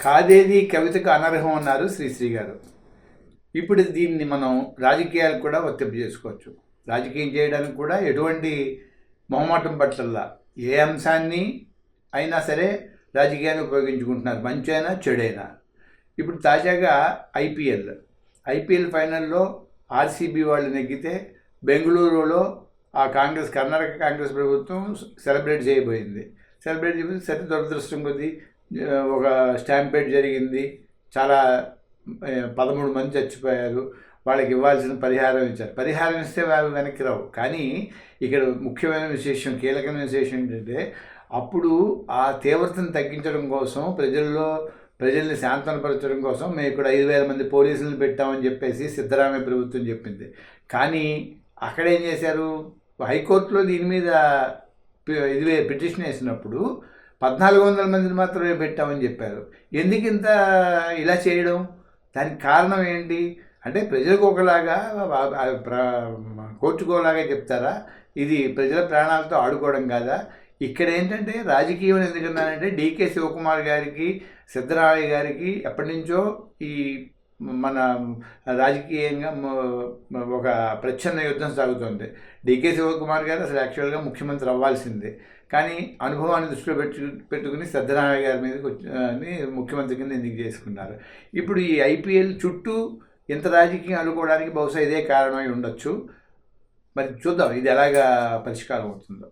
కాదేది కవితకు అనర్హం అన్నారు శ్రీశ్రీ గారు ఇప్పుడు దీన్ని మనం రాజకీయాలు కూడా వర్తింప చేసుకోవచ్చు. రాజకీయం చేయడానికి కూడా ఎటువంటి మొహమాటం పట్లల్లా. ఏ అంశాన్ని అయినా సరే రాజకీయాన్ని ఉపయోగించుకుంటున్నారు. మంచి అయినా చెడైనా. ఇప్పుడు తాజాగా ఐపీఎల్ ఐపీఎల్ ఫైనల్లో ఆర్సీబీ వాళ్ళు నెగ్గితే బెంగళూరులో ఆ కాంగ్రెస్ కర్ణాటక కాంగ్రెస్ ప్రభుత్వం సెలబ్రేట్ చేయబోయింది. సెలబ్రేట్ చేయబోయింది. సరే దురదృష్టం కొద్దీ ఒక స్టాంపేడ్ జరిగింది. చాలా పదమూడు మంది చచ్చిపోయారు. వాళ్ళకి ఇవ్వాల్సిన పరిహారం ఇచ్చారు. పరిహారం ఇస్తే వాళ్ళు వెనక్కి రావు. కానీ ఇక్కడ ముఖ్యమైన విశేషం కీలకమైన విశేషం ఏంటంటే అప్పుడు ఆ తీవ్రతను తగ్గించడం కోసం ప్రజల్లో ప్రజల్ని శాంతనపరచడం కోసం మేము ఇక్కడ ఐదు వేల మంది పోలీసులను పెట్టామని చెప్పేసి సిద్ధరామయ్య ప్రభుత్వం చెప్పింది. కానీ అక్కడ ఏం చేశారు? హైకోర్టులో దీని మీద ఇది పిటిషన్ వేసినప్పుడు పద్నాలుగు వందల మందిని మాత్రమే పెట్టామని చెప్పారు. ఎందుకు ఇంత ఇలా చేయడం? దానికి కారణం ఏంటి? అంటే ప్రజలకు ఒకలాగా కోర్చుకోలాగా చెప్తారా? ఇది ప్రజల ప్రాణాలతో ఆడుకోవడం కాదా? ఇక్కడ ఏంటంటే రాజకీయం ఎందుకన్నానంటే డీకే శివకుమార్ గారికి సిద్ధరామయ్య గారికి ఎప్పటి నుంచో ఈ మన రాజకీయంగా ఒక ప్రచ్ఛన్న యుద్ధం సాగుతోంది. డీకే శివకుమార్ గారు అసలు యాక్చువల్గా ముఖ్యమంత్రి అవ్వాల్సిందే. కానీ అనుభవాన్ని దృష్టిలో పెట్టు పెట్టుకుని సిద్ధరామయ్య గారి మీద అని ముఖ్యమంత్రి కింద ఎందుకు చేసుకున్నారు? ఇప్పుడు ఈ ఐపీఎల్ చుట్టూ ఇంత రాజకీయం అనుకోవడానికి బహుశా ఇదే కారణమై ఉండొచ్చు. మరి చూద్దాం ఇది ఎలాగా పరిష్కారం అవుతుందో.